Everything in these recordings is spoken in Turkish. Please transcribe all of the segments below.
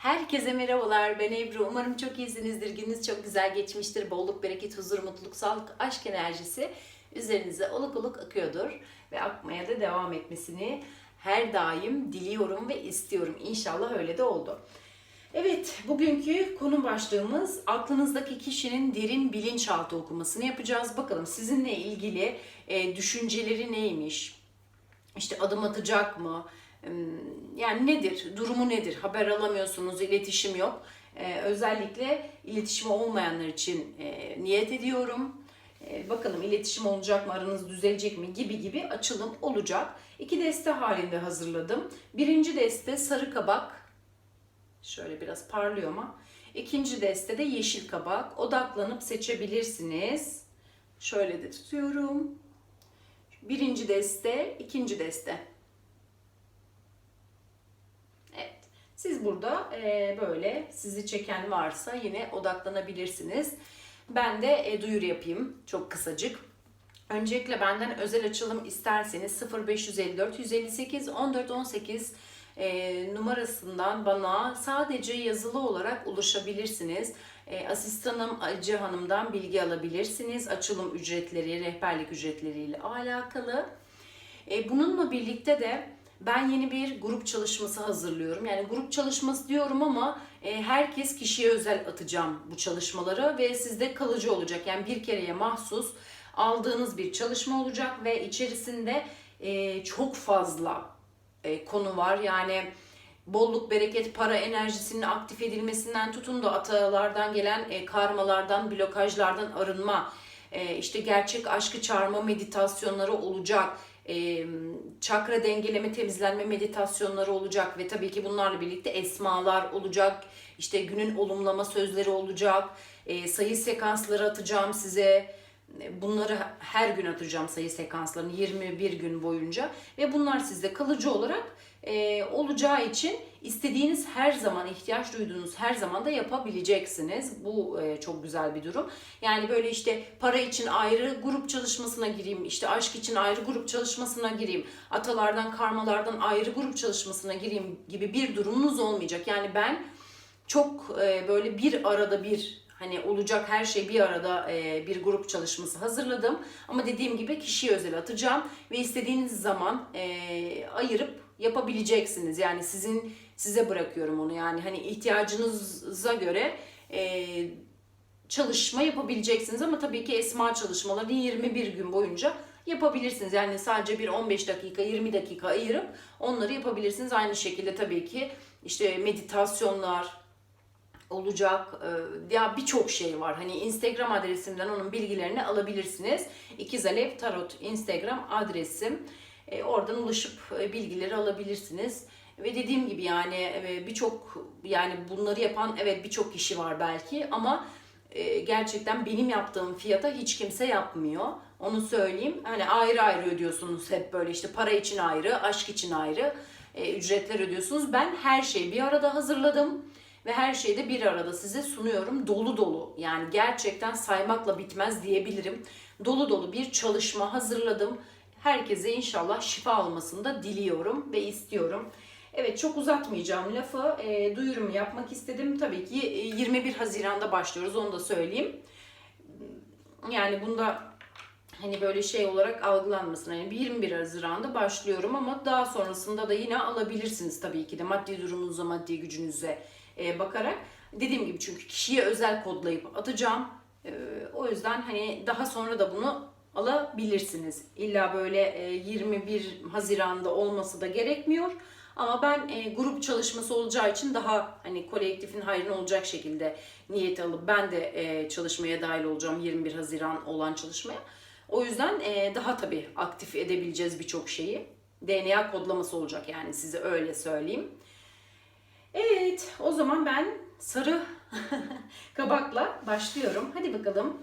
Herkese merhabalar. Ben Ebru. Umarım çok iyisinizdir. Gününüz çok güzel geçmiştir. Bolluk, bereket, huzur, mutluluk, sağlık, aşk enerjisi üzerinize oluk oluk akıyordur. Ve akmaya da devam etmesini her daim diliyorum ve istiyorum. İnşallah öyle de oldu. Evet, bugünkü konu başlığımız aklınızdaki kişinin derin bilinçaltı okumasını yapacağız. Bakalım sizinle ilgili e, düşünceleri neymiş? İşte adım atacak mı? Yani nedir? Durumu nedir? Haber alamıyorsunuz, iletişim yok. Ee, özellikle iletişim olmayanlar için e, niyet ediyorum. Ee, bakalım iletişim olacak mı, aranız düzelecek mi gibi gibi açılım olacak. İki deste halinde hazırladım. Birinci deste sarı kabak. Şöyle biraz parlıyor ama. İkinci deste de yeşil kabak. Odaklanıp seçebilirsiniz. Şöyle de tutuyorum. Birinci deste, ikinci deste. Evet. Siz burada e, böyle sizi çeken varsa yine odaklanabilirsiniz. Ben de e, duyuru yapayım çok kısacık. Öncelikle benden özel açılım isterseniz 0554 158 14 18 e, numarasından bana sadece yazılı olarak ulaşabilirsiniz. E, asistanım Acı Hanım'dan bilgi alabilirsiniz. Açılım ücretleri, rehberlik ücretleriyle alakalı. E, bununla birlikte de ben yeni bir grup çalışması hazırlıyorum. Yani grup çalışması diyorum ama e, herkes kişiye özel atacağım bu çalışmaları ve sizde kalıcı olacak. Yani bir kereye mahsus aldığınız bir çalışma olacak ve içerisinde e, çok fazla e, konu var. Yani bolluk, bereket, para enerjisinin aktif edilmesinden tutun da atalardan gelen e, karmalardan, blokajlardan arınma, e, işte gerçek aşkı çağırma meditasyonları olacak e, çakra dengeleme, temizlenme meditasyonları olacak ve tabii ki bunlarla birlikte esmalar olacak. İşte günün olumlama sözleri olacak. E, sayı sekansları atacağım size. E, Bunları her gün atacağım sayı sekanslarını 21 gün boyunca ve bunlar sizde kalıcı olarak e, olacağı için istediğiniz her zaman ihtiyaç duyduğunuz her zaman da yapabileceksiniz. Bu e, çok güzel bir durum. Yani böyle işte para için ayrı grup çalışmasına gireyim, işte aşk için ayrı grup çalışmasına gireyim, atalardan karmalardan ayrı grup çalışmasına gireyim gibi bir durumunuz olmayacak. Yani ben çok e, böyle bir arada bir hani olacak her şey bir arada e, bir grup çalışması hazırladım. Ama dediğim gibi kişiye özel atacağım ve istediğiniz zaman e, ayırıp yapabileceksiniz. Yani sizin size bırakıyorum onu. Yani hani ihtiyacınıza göre e, çalışma yapabileceksiniz ama tabii ki esma çalışmalarını 21 gün boyunca yapabilirsiniz. Yani sadece bir 15 dakika 20 dakika ayırıp onları yapabilirsiniz. Aynı şekilde tabii ki işte meditasyonlar, olacak. Ee, Ya birçok şey var. Hani Instagram adresimden onun bilgilerini alabilirsiniz. İkiz Alev Tarot Instagram adresim. Ee, Oradan ulaşıp e, bilgileri alabilirsiniz. Ve dediğim gibi yani e, birçok yani bunları yapan evet birçok kişi var belki ama e, gerçekten benim yaptığım fiyata hiç kimse yapmıyor. Onu söyleyeyim. Hani ayrı ayrı ödüyorsunuz hep böyle işte para için ayrı, aşk için ayrı e, ücretler ödüyorsunuz. Ben her şeyi bir arada hazırladım ve her şeyi de bir arada size sunuyorum. Dolu dolu yani gerçekten saymakla bitmez diyebilirim. Dolu dolu bir çalışma hazırladım. Herkese inşallah şifa olmasını da diliyorum ve istiyorum. Evet çok uzatmayacağım lafı. E, duyurumu yapmak istedim. Tabii ki e, 21 Haziran'da başlıyoruz onu da söyleyeyim. Yani bunda hani böyle şey olarak algılanmasın. Hani 21 Haziran'da başlıyorum ama daha sonrasında da yine alabilirsiniz tabii ki de maddi durumunuza, maddi gücünüze e, bakarak. Dediğim gibi çünkü kişiye özel kodlayıp atacağım. E, o yüzden hani daha sonra da bunu alabilirsiniz. İlla böyle e, 21 Haziran'da olması da gerekmiyor. Ama ben e, grup çalışması olacağı için daha hani kolektifin hayrına olacak şekilde niyet alıp ben de e, çalışmaya dahil olacağım 21 Haziran olan çalışmaya. O yüzden e, daha tabii aktif edebileceğiz birçok şeyi. DNA kodlaması olacak yani size öyle söyleyeyim. Evet, o zaman ben sarı kabakla başlıyorum. Hadi bakalım.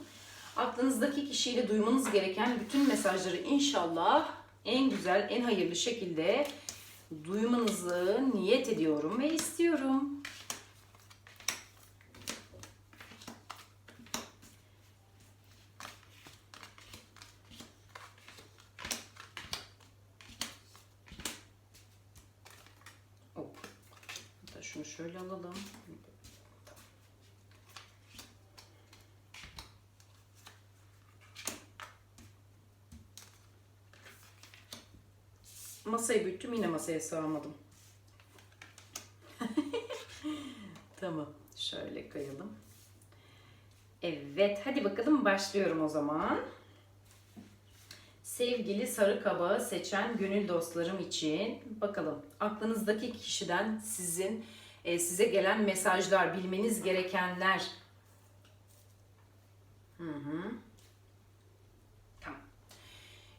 Aklınızdaki kişiyle duymanız gereken bütün mesajları inşallah en güzel, en hayırlı şekilde duymanızı niyet ediyorum ve istiyorum. Hop. Hatta şöyle Şunu şöyle alalım. Büyüttüm yine masaya sığamadım. tamam. Şöyle kayalım. Evet. Hadi bakalım başlıyorum o zaman. Sevgili sarı kabağı seçen gönül dostlarım için bakalım aklınızdaki kişiden sizin e, size gelen mesajlar, bilmeniz gerekenler. Hı hı. Tamam.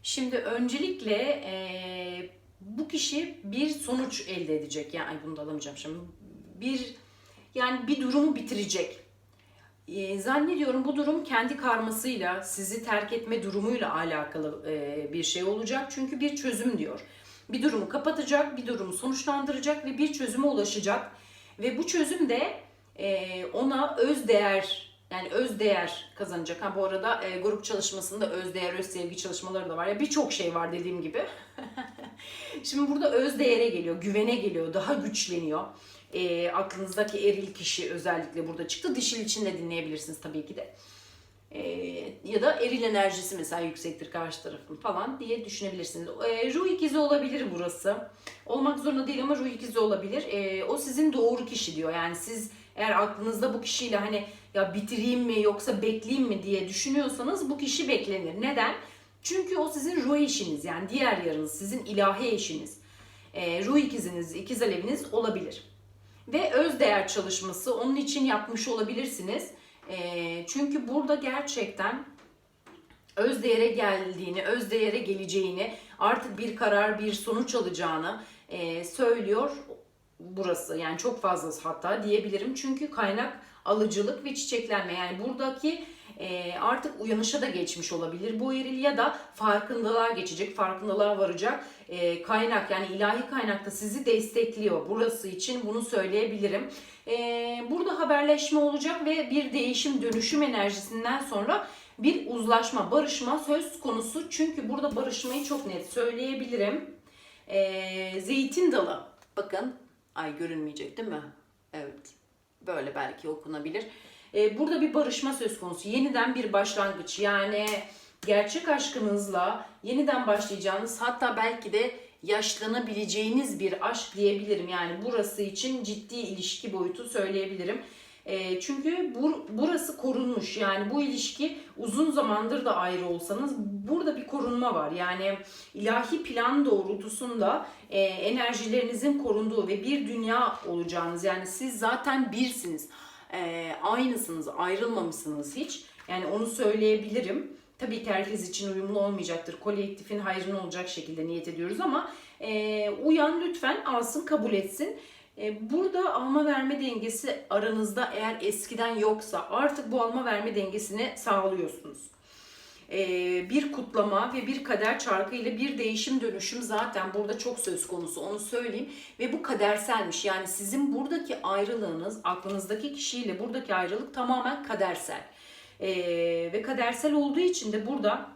Şimdi öncelikle e, bu kişi bir sonuç elde edecek. Yani ay bunu da alamayacağım şimdi. Bir yani bir durumu bitirecek. E, zannediyorum bu durum kendi karmasıyla, sizi terk etme durumuyla alakalı e, bir şey olacak. Çünkü bir çözüm diyor. Bir durumu kapatacak, bir durumu sonuçlandıracak ve bir çözüme ulaşacak. Ve bu çözüm de e, ona öz değer yani öz değer kazanacak. Ha bu arada e, grup çalışmasında öz değer, öz sevgi çalışmaları da var. Ya birçok şey var dediğim gibi. Şimdi burada öz değere geliyor, güvene geliyor, daha güçleniyor. E, aklınızdaki eril kişi özellikle burada çıktı. Dişil için de dinleyebilirsiniz tabii ki de. E, ya da eril enerjisi mesela yüksektir karşı tarafın falan diye düşünebilirsiniz. E, ruh ikizi olabilir burası. Olmak zorunda değil ama ruh ikizi olabilir. E, o sizin doğru kişi diyor. Yani siz eğer aklınızda bu kişiyle hani ya bitireyim mi yoksa bekleyeyim mi diye düşünüyorsanız bu kişi beklenir. Neden? Çünkü o sizin ruh eşiniz yani diğer yarınız, sizin ilahi eşiniz. E, ruh ikiziniz, ikiz aleviniz olabilir. Ve öz değer çalışması onun için yapmış olabilirsiniz. E, çünkü burada gerçekten öz değere geldiğini, öz değere geleceğini, artık bir karar, bir sonuç alacağını e, söylüyor burası. Yani çok fazlası hatta diyebilirim. Çünkü kaynak alıcılık ve çiçeklenme. Yani buradaki e, artık uyanışa da geçmiş olabilir bu eril ya da farkındalığa geçecek, farkındalığa varacak e, kaynak yani ilahi kaynakta sizi destekliyor. Burası için bunu söyleyebilirim. E, burada haberleşme olacak ve bir değişim, dönüşüm enerjisinden sonra bir uzlaşma, barışma söz konusu. Çünkü burada barışmayı çok net söyleyebilirim. E, zeytin dalı. Bakın, ay görünmeyecek değil mi? Evet. Böyle belki okunabilir. Ee, burada bir barışma söz konusu. Yeniden bir başlangıç. Yani gerçek aşkınızla yeniden başlayacağınız hatta belki de yaşlanabileceğiniz bir aşk diyebilirim. Yani burası için ciddi ilişki boyutu söyleyebilirim. E, çünkü bur, burası korunmuş. Yani bu ilişki uzun zamandır da ayrı olsanız burada bir korunma var. Yani ilahi plan doğrultusunda e, enerjilerinizin korunduğu ve bir dünya olacağınız. Yani siz zaten birsiniz. E, aynısınız, ayrılmamışsınız hiç. Yani onu söyleyebilirim. Tabii ki herkes için uyumlu olmayacaktır. Kolektifin hayrına olacak şekilde niyet ediyoruz ama e, uyan lütfen alsın, kabul etsin. E, burada alma verme dengesi aranızda eğer eskiden yoksa artık bu alma verme dengesini sağlıyorsunuz. E, bir kutlama ve bir kader çarkı ile bir değişim dönüşüm zaten burada çok söz konusu onu söyleyeyim. Ve bu kaderselmiş yani sizin buradaki ayrılığınız aklınızdaki kişiyle buradaki ayrılık tamamen kadersel. E, ve kadersel olduğu için de burada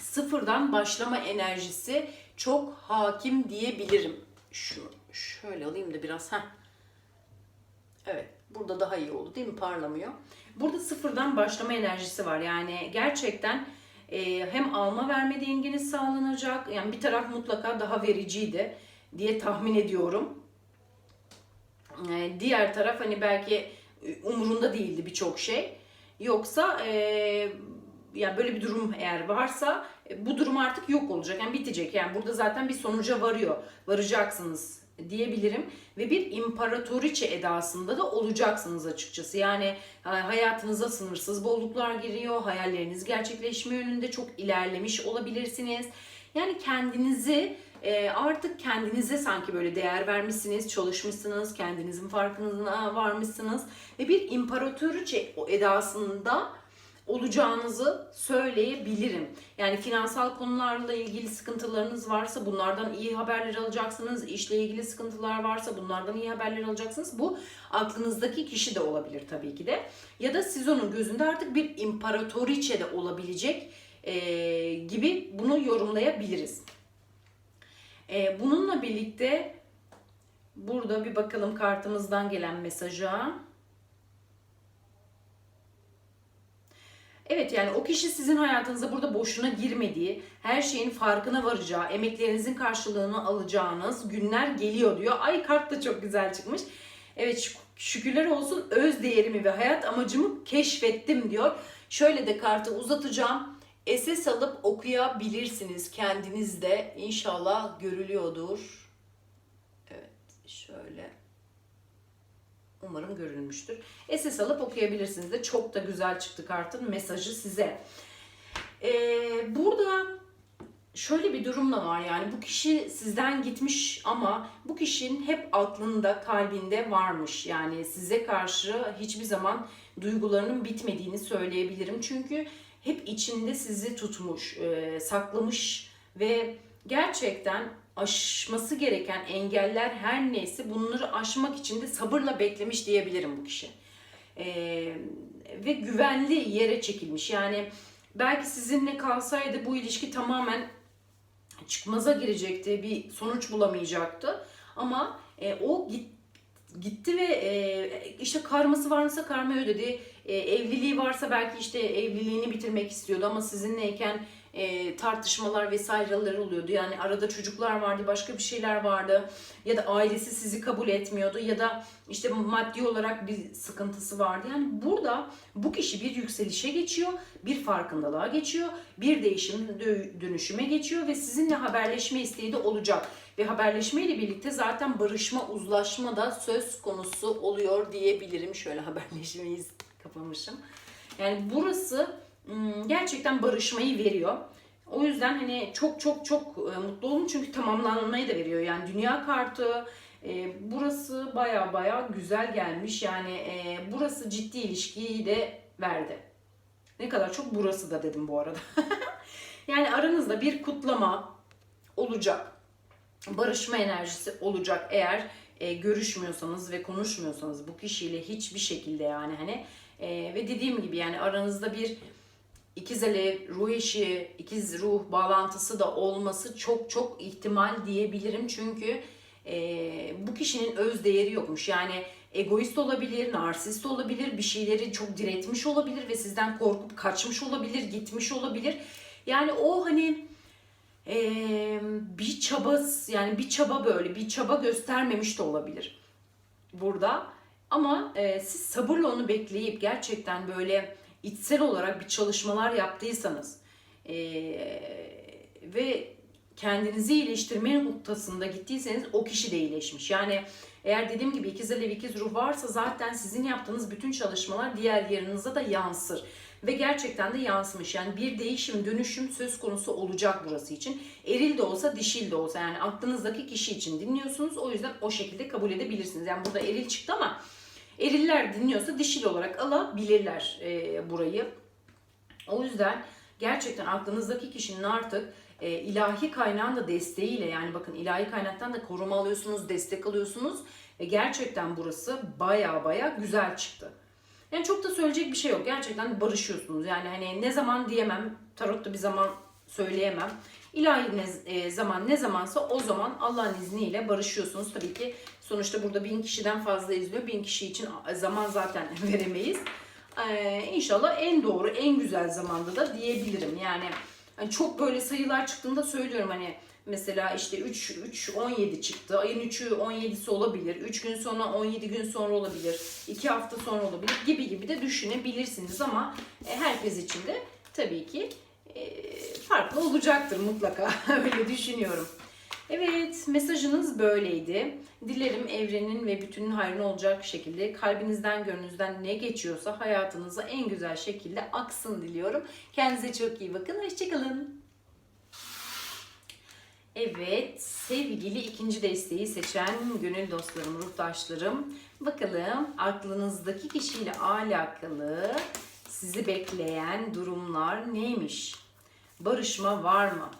sıfırdan başlama enerjisi çok hakim diyebilirim. Şunu şöyle alayım da biraz. Heh. Evet. Burada daha iyi oldu değil mi? Parlamıyor. Burada sıfırdan başlama enerjisi var. Yani gerçekten e, hem alma verme dengeniz sağlanacak. Yani bir taraf mutlaka daha vericiydi diye tahmin ediyorum. E, diğer taraf hani belki umurunda değildi birçok şey. Yoksa e, yani böyle bir durum eğer varsa e, bu durum artık yok olacak. Yani bitecek. Yani burada zaten bir sonuca varıyor. Varacaksınız diyebilirim ve bir imparatoriçe edasında da olacaksınız açıkçası. Yani e, hayatınıza sınırsız bolluklar giriyor, hayalleriniz gerçekleşme yönünde çok ilerlemiş olabilirsiniz. Yani kendinizi e, artık kendinize sanki böyle değer vermişsiniz, çalışmışsınız, kendinizin farkına varmışsınız ve bir imparatoriçe edasında olacağınızı söyleyebilirim. Yani finansal konularla ilgili sıkıntılarınız varsa bunlardan iyi haberler alacaksınız. İşle ilgili sıkıntılar varsa bunlardan iyi haberler alacaksınız. Bu aklınızdaki kişi de olabilir tabii ki de. Ya da siz onun gözünde artık bir imparatoriçe de olabilecek e, gibi bunu yorumlayabiliriz. E, bununla birlikte Burada bir bakalım kartımızdan gelen mesaja. Evet yani o kişi sizin hayatınıza burada boşuna girmediği, her şeyin farkına varacağı, emeklerinizin karşılığını alacağınız günler geliyor diyor. Ay kart da çok güzel çıkmış. Evet şük- şükürler olsun öz değerimi ve hayat amacımı keşfettim diyor. Şöyle de kartı uzatacağım. Esas alıp okuyabilirsiniz kendiniz de. İnşallah görülüyordur. Evet şöyle. Umarım görülmüştür. SS alıp okuyabilirsiniz de. Çok da güzel çıktı kartın mesajı size. Ee, burada şöyle bir durum da var yani bu kişi sizden gitmiş ama bu kişinin hep aklında, kalbinde varmış. Yani size karşı hiçbir zaman duygularının bitmediğini söyleyebilirim. Çünkü hep içinde sizi tutmuş, e, saklamış ve gerçekten aşması gereken engeller her neyse bunları aşmak için de sabırla beklemiş diyebilirim bu kişi. Ee, ve güvenli yere çekilmiş. Yani belki sizinle kalsaydı bu ilişki tamamen çıkmaza girecekti, bir sonuç bulamayacaktı. Ama e, o git, gitti ve e, işte karması varsa karma ödedi. E, evliliği varsa belki işte evliliğini bitirmek istiyordu ama sizinleyken e, tartışmalar vesaireler oluyordu. Yani arada çocuklar vardı, başka bir şeyler vardı. Ya da ailesi sizi kabul etmiyordu ya da işte maddi olarak bir sıkıntısı vardı. Yani burada bu kişi bir yükselişe geçiyor, bir farkındalığa geçiyor, bir değişim dö- dönüşüme geçiyor ve sizinle haberleşme isteği de olacak. Ve haberleşme ile birlikte zaten barışma, uzlaşma da söz konusu oluyor diyebilirim. Şöyle haberleşmeyi kapamışım. Yani burası ım, gerçekten barışmayı veriyor. O yüzden hani çok çok çok e, mutlu olun çünkü tamamlanmayı da veriyor. Yani dünya kartı e, burası baya baya güzel gelmiş. Yani e, burası ciddi ilişkiyi de verdi. Ne kadar çok burası da dedim bu arada. yani aranızda bir kutlama olacak. Barışma enerjisi olacak eğer e, görüşmüyorsanız ve konuşmuyorsanız bu kişiyle hiçbir şekilde yani hani e, ve dediğim gibi yani aranızda bir ikiz alev, ruh eşi, ikiz ruh bağlantısı da olması çok çok ihtimal diyebilirim. Çünkü e, bu kişinin öz değeri yokmuş. Yani egoist olabilir, narsist olabilir, bir şeyleri çok diretmiş olabilir ve sizden korkup kaçmış olabilir, gitmiş olabilir. Yani o hani e, bir çabası yani bir çaba böyle bir çaba göstermemiş de olabilir burada. Ama e, siz sabırla onu bekleyip gerçekten böyle içsel olarak bir çalışmalar yaptıysanız e, ve kendinizi iyileştirme noktasında gittiyseniz o kişi de iyileşmiş. Yani eğer dediğim gibi ikiz alev ikiz ruh varsa zaten sizin yaptığınız bütün çalışmalar diğer yerinize de yansır. Ve gerçekten de yansımış. Yani bir değişim, dönüşüm söz konusu olacak burası için. Eril de olsa, dişil de olsa yani aklınızdaki kişi için dinliyorsunuz. O yüzden o şekilde kabul edebilirsiniz. Yani burada eril çıktı ama eriller dinliyorsa dişil olarak alabilirler e, burayı. O yüzden gerçekten aklınızdaki kişinin artık e, ilahi kaynağın da desteğiyle yani bakın ilahi kaynaktan da koruma alıyorsunuz, destek alıyorsunuz ve gerçekten burası baya baya güzel çıktı. Yani çok da söyleyecek bir şey yok. Gerçekten barışıyorsunuz. Yani hani ne zaman diyemem, tarotta bir zaman söyleyemem. İlahi ne, e, zaman ne zamansa o zaman Allah'ın izniyle barışıyorsunuz. Tabii ki sonuçta burada bin kişiden fazla izliyor. Bin kişi için zaman zaten veremeyiz. Ee, inşallah en doğru, en güzel zamanda da diyebilirim. Yani hani çok böyle sayılar çıktığında söylüyorum hani mesela işte 3 3 17 çıktı. Ayın 3'ü 17'si olabilir. 3 gün sonra 17 gün sonra olabilir. 2 hafta sonra olabilir gibi gibi de düşünebilirsiniz ama e, herkes için de tabii ki e, farklı olacaktır mutlaka. Öyle düşünüyorum. Evet, mesajınız böyleydi. Dilerim evrenin ve bütünün hayrına olacak şekilde kalbinizden, gönlünüzden ne geçiyorsa hayatınıza en güzel şekilde aksın diliyorum. Kendinize çok iyi bakın. Hoşçakalın. Evet, sevgili ikinci desteği seçen gönül dostlarım, ruhtaşlarım. Bakalım aklınızdaki kişiyle alakalı sizi bekleyen durumlar neymiş? Barışma var mı?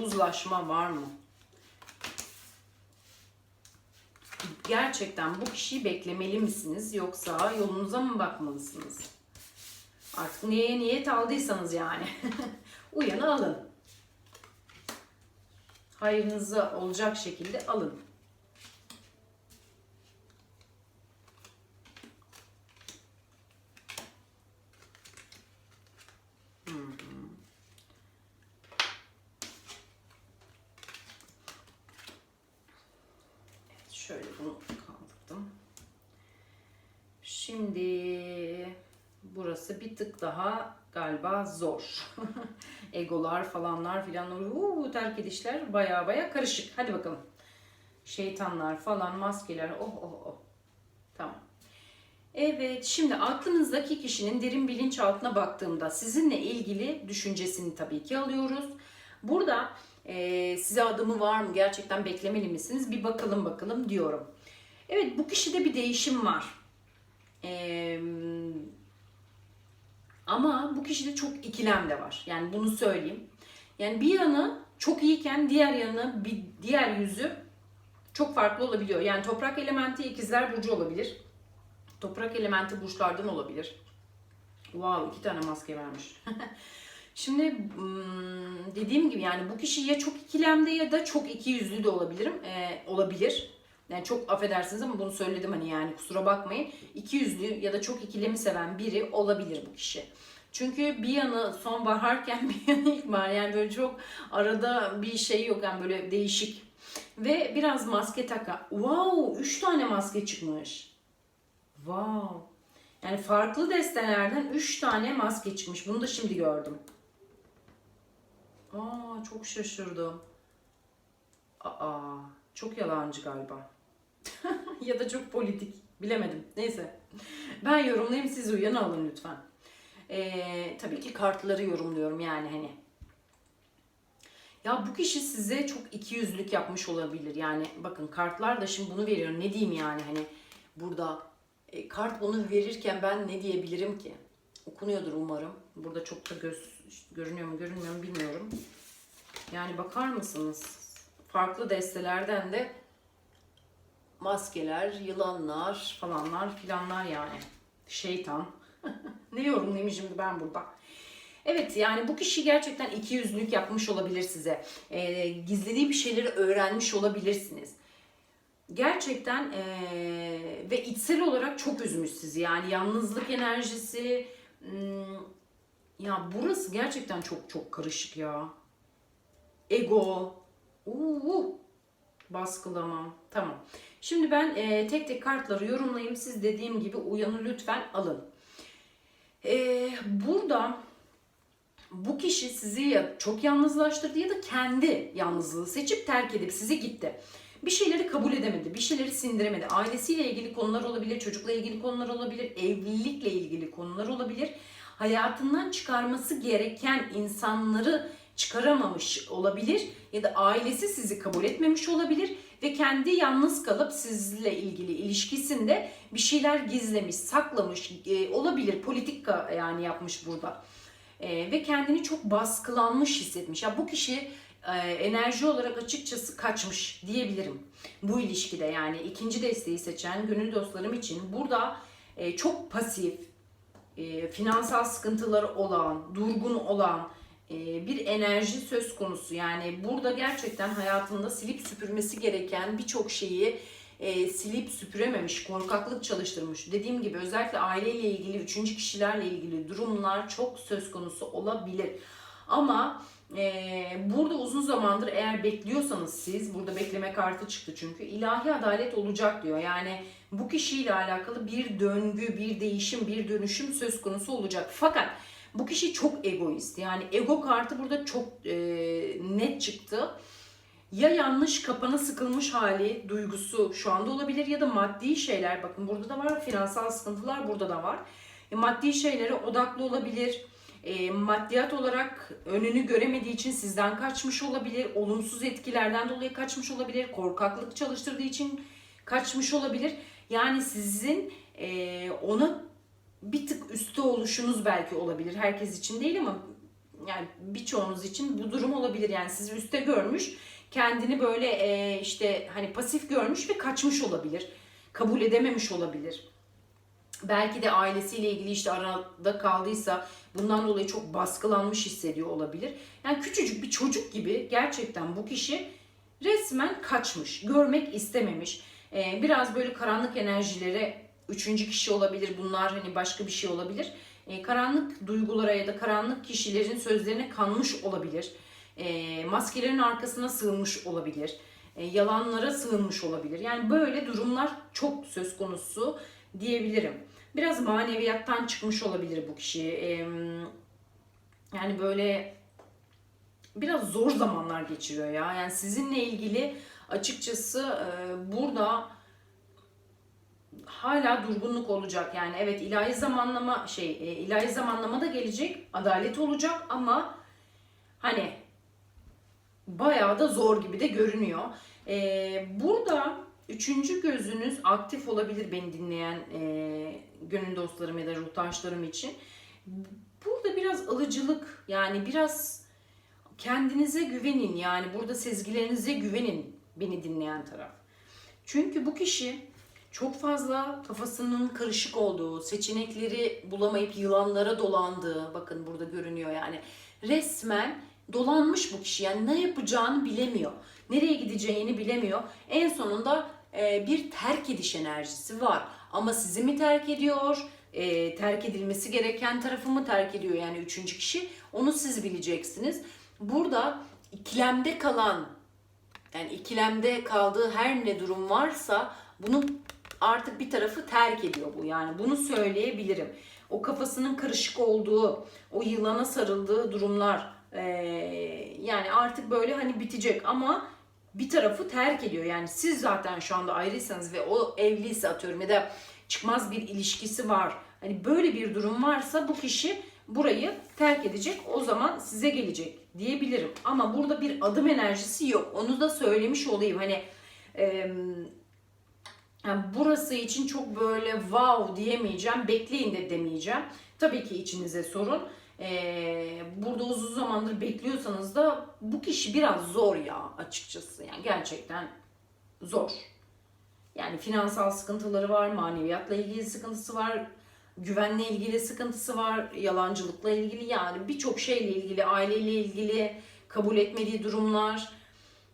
Uzlaşma var mı? Gerçekten bu kişiyi beklemeli misiniz yoksa yolunuza mı bakmalısınız? Artık neye niyet aldıysanız yani. Uyanı alın hayrınıza olacak şekilde alın. Evet, şöyle bunu kaldırdım. Şimdi burası bir tık daha galiba zor. Egolar falanlar filanlar. Uuu terk edişler baya baya karışık. Hadi bakalım. Şeytanlar falan maskeler. Oh oh oh. Tamam. Evet, şimdi aklınızdaki kişinin derin bilinçaltına baktığımda sizinle ilgili düşüncesini tabii ki alıyoruz. Burada e, size adımı var mı, gerçekten beklemeli misiniz? Bir bakalım bakalım diyorum. Evet, bu kişide bir değişim var. E, ama bu kişide çok ikilem de var. Yani bunu söyleyeyim. Yani bir yanı çok iyiken diğer yanı, bir diğer yüzü çok farklı olabiliyor. Yani toprak elementi ikizler burcu olabilir. Toprak elementi burçlardan olabilir. Wow iki tane maske vermiş. Şimdi hmm, dediğim gibi yani bu kişi ya çok ikilemde ya da çok iki yüzlü de olabilirim. Ee, olabilir. Yani çok affedersiniz ama bunu söyledim hani yani kusura bakmayın. İki yüzlü ya da çok ikilemi seven biri olabilir bu kişi. Çünkü bir yanı sonbaharken bir yanı ilkbahar yani böyle çok arada bir şey yok yani böyle değişik. Ve biraz maske taka. Wow 3 tane maske çıkmış. Wow. Yani farklı destelerden 3 tane maske çıkmış. Bunu da şimdi gördüm. Aa çok şaşırdım. Aa çok yalancı galiba. Ya da çok politik. Bilemedim. Neyse. Ben yorumlayayım siz uyanı alın lütfen. Ee, tabii ki kartları yorumluyorum yani hani. Ya bu kişi size çok ikiyüzlülük yapmış olabilir. Yani bakın kartlar da şimdi bunu veriyor. Ne diyeyim yani hani burada e, kart bunu verirken ben ne diyebilirim ki? Okunuyordur umarım. Burada çok da göz görünüyor mu görünmüyor mu bilmiyorum. Yani bakar mısınız? Farklı destelerden de maskeler, yılanlar falanlar filanlar yani. Şeytan. ne yorumlayayım şimdi ben burada? Evet yani bu kişi gerçekten iki yüzlülük yapmış olabilir size. Ee, gizlediği bir şeyleri öğrenmiş olabilirsiniz. Gerçekten ee, ve içsel olarak çok üzmüş sizi. Yani yalnızlık enerjisi hmm, ya burası gerçekten çok çok karışık ya. Ego. Uuu. Baskılama. Tamam. Şimdi ben e, tek tek kartları yorumlayayım. Siz dediğim gibi uyanı lütfen alın. E, burada bu kişi sizi ya çok yalnızlaştırdı ya da kendi yalnızlığı seçip terk edip sizi gitti. Bir şeyleri kabul edemedi, bir şeyleri sindiremedi. Ailesiyle ilgili konular olabilir, çocukla ilgili konular olabilir, evlilikle ilgili konular olabilir. Hayatından çıkarması gereken insanları çıkaramamış olabilir ya da ailesi sizi kabul etmemiş olabilir ve kendi yalnız kalıp sizle ilgili ilişkisinde bir şeyler gizlemiş, saklamış e, olabilir. Politika yani yapmış burada. E, ve kendini çok baskılanmış hissetmiş. Ya bu kişi e, enerji olarak açıkçası kaçmış diyebilirim. Bu ilişkide yani ikinci desteği seçen gönül dostlarım için burada e, çok pasif, e, finansal sıkıntıları olan, durgun olan, bir enerji söz konusu. Yani burada gerçekten hayatında silip süpürmesi gereken birçok şeyi e, silip süpürememiş, korkaklık çalıştırmış. Dediğim gibi özellikle aileyle ilgili, üçüncü kişilerle ilgili durumlar çok söz konusu olabilir. Ama e, burada uzun zamandır eğer bekliyorsanız siz, burada bekleme kartı çıktı çünkü ilahi adalet olacak diyor. Yani bu kişiyle alakalı bir döngü, bir değişim, bir dönüşüm söz konusu olacak. Fakat bu kişi çok egoist. Yani ego kartı burada çok e, net çıktı. Ya yanlış kapana sıkılmış hali, duygusu şu anda olabilir ya da maddi şeyler. Bakın burada da var, finansal sıkıntılar burada da var. E, maddi şeylere odaklı olabilir. E, maddiyat olarak önünü göremediği için sizden kaçmış olabilir. Olumsuz etkilerden dolayı kaçmış olabilir. Korkaklık çalıştırdığı için kaçmış olabilir. Yani sizin e, ona bir tık üstte oluşunuz belki olabilir. Herkes için değil ama yani birçoğunuz için bu durum olabilir. Yani sizi üstte görmüş, kendini böyle e, işte hani pasif görmüş ve kaçmış olabilir. Kabul edememiş olabilir. Belki de ailesiyle ilgili işte arada kaldıysa bundan dolayı çok baskılanmış hissediyor olabilir. Yani küçücük bir çocuk gibi gerçekten bu kişi resmen kaçmış, görmek istememiş. Ee, biraz böyle karanlık enerjilere üçüncü kişi olabilir bunlar hani başka bir şey olabilir. E, karanlık duygulara ya da karanlık kişilerin sözlerine kanmış olabilir. E, maskelerin arkasına sığınmış olabilir. e, yalanlara sığınmış olabilir. Yani böyle durumlar çok söz konusu diyebilirim. Biraz maneviyattan çıkmış olabilir bu kişi. E, yani böyle biraz zor zamanlar geçiriyor ya. Yani sizinle ilgili açıkçası e, burada hala durgunluk olacak. Yani evet ilahi zamanlama şey e, ilahi zamanlama da gelecek. Adalet olacak ama hani bayağı da zor gibi de görünüyor. E, burada üçüncü gözünüz aktif olabilir beni dinleyen e, gönül dostlarım ya da ruhtaşlarım için. Burada biraz alıcılık yani biraz kendinize güvenin yani burada sezgilerinize güvenin beni dinleyen taraf. Çünkü bu kişi çok fazla kafasının karışık olduğu, seçenekleri bulamayıp yılanlara dolandığı, bakın burada görünüyor yani. Resmen dolanmış bu kişi yani ne yapacağını bilemiyor. Nereye gideceğini bilemiyor. En sonunda e, bir terk ediş enerjisi var. Ama sizi mi terk ediyor? E, terk edilmesi gereken tarafı mı terk ediyor yani üçüncü kişi? Onu siz bileceksiniz. Burada ikilemde kalan yani ikilemde kaldığı her ne durum varsa bunu artık bir tarafı terk ediyor bu. Yani bunu söyleyebilirim. O kafasının karışık olduğu, o yılana sarıldığı durumlar eee, yani artık böyle hani bitecek ama bir tarafı terk ediyor. Yani siz zaten şu anda ayrıysanız ve o evliyse atıyorum ya da çıkmaz bir ilişkisi var. Hani böyle bir durum varsa bu kişi burayı terk edecek. O zaman size gelecek diyebilirim. Ama burada bir adım enerjisi yok. Onu da söylemiş olayım. Hani eee yani burası için çok böyle wow diyemeyeceğim, bekleyin de demeyeceğim. Tabii ki içinize sorun. Ee, burada uzun zamandır bekliyorsanız da bu kişi biraz zor ya açıkçası. Yani gerçekten zor. Yani finansal sıkıntıları var, maneviyatla ilgili sıkıntısı var, güvenle ilgili sıkıntısı var, yalancılıkla ilgili yani birçok şeyle ilgili, aileyle ilgili kabul etmediği durumlar,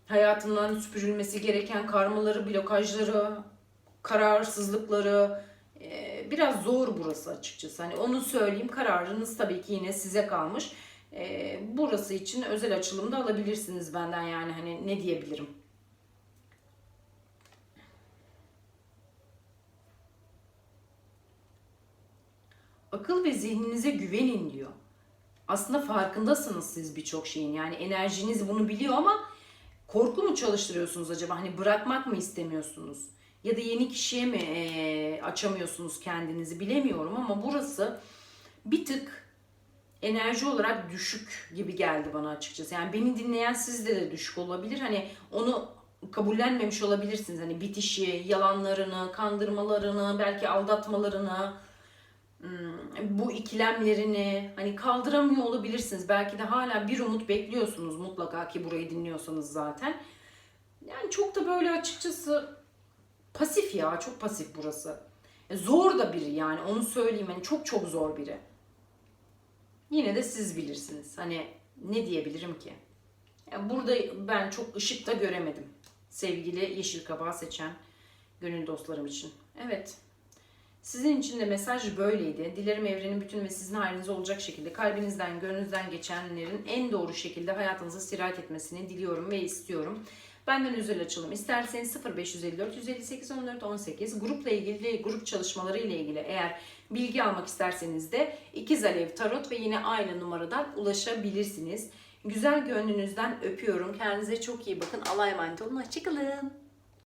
hayatından süpürülmesi gereken karmaları, blokajları, kararsızlıkları e, biraz zor burası açıkçası. Hani onu söyleyeyim kararınız tabii ki yine size kalmış. E, burası için özel açılımda alabilirsiniz benden yani hani ne diyebilirim. Akıl ve zihninize güvenin diyor. Aslında farkındasınız siz birçok şeyin. Yani enerjiniz bunu biliyor ama korku mu çalıştırıyorsunuz acaba? Hani bırakmak mı istemiyorsunuz? Ya da yeni kişiye mi e, açamıyorsunuz kendinizi bilemiyorum ama burası bir tık enerji olarak düşük gibi geldi bana açıkçası. Yani beni dinleyen sizde de düşük olabilir. Hani onu kabullenmemiş olabilirsiniz. Hani bitişi, yalanlarını, kandırmalarını, belki aldatmalarını, bu ikilemlerini hani kaldıramıyor olabilirsiniz. Belki de hala bir umut bekliyorsunuz mutlaka ki burayı dinliyorsanız zaten. Yani çok da böyle açıkçası Pasif ya çok pasif burası. E, zor da biri yani onu söyleyeyim hani çok çok zor biri. Yine de siz bilirsiniz. Hani ne diyebilirim ki? Yani burada ben çok ışık da göremedim. Sevgili yeşil kabağı seçen gönül dostlarım için. Evet. Sizin için de mesaj böyleydi. Dilerim evrenin bütün ve sizin haliniz olacak şekilde kalbinizden, gönlünüzden geçenlerin en doğru şekilde hayatınıza sirayet etmesini diliyorum ve istiyorum. Benden özel açılım isterseniz 0554 158 14 18 grupla ilgili grup çalışmaları ile ilgili eğer bilgi almak isterseniz de ikiz alev tarot ve yine aynı numaradan ulaşabilirsiniz. Güzel gönlünüzden öpüyorum. Kendinize çok iyi bakın. Allah'a emanet olun. Hoşçakalın.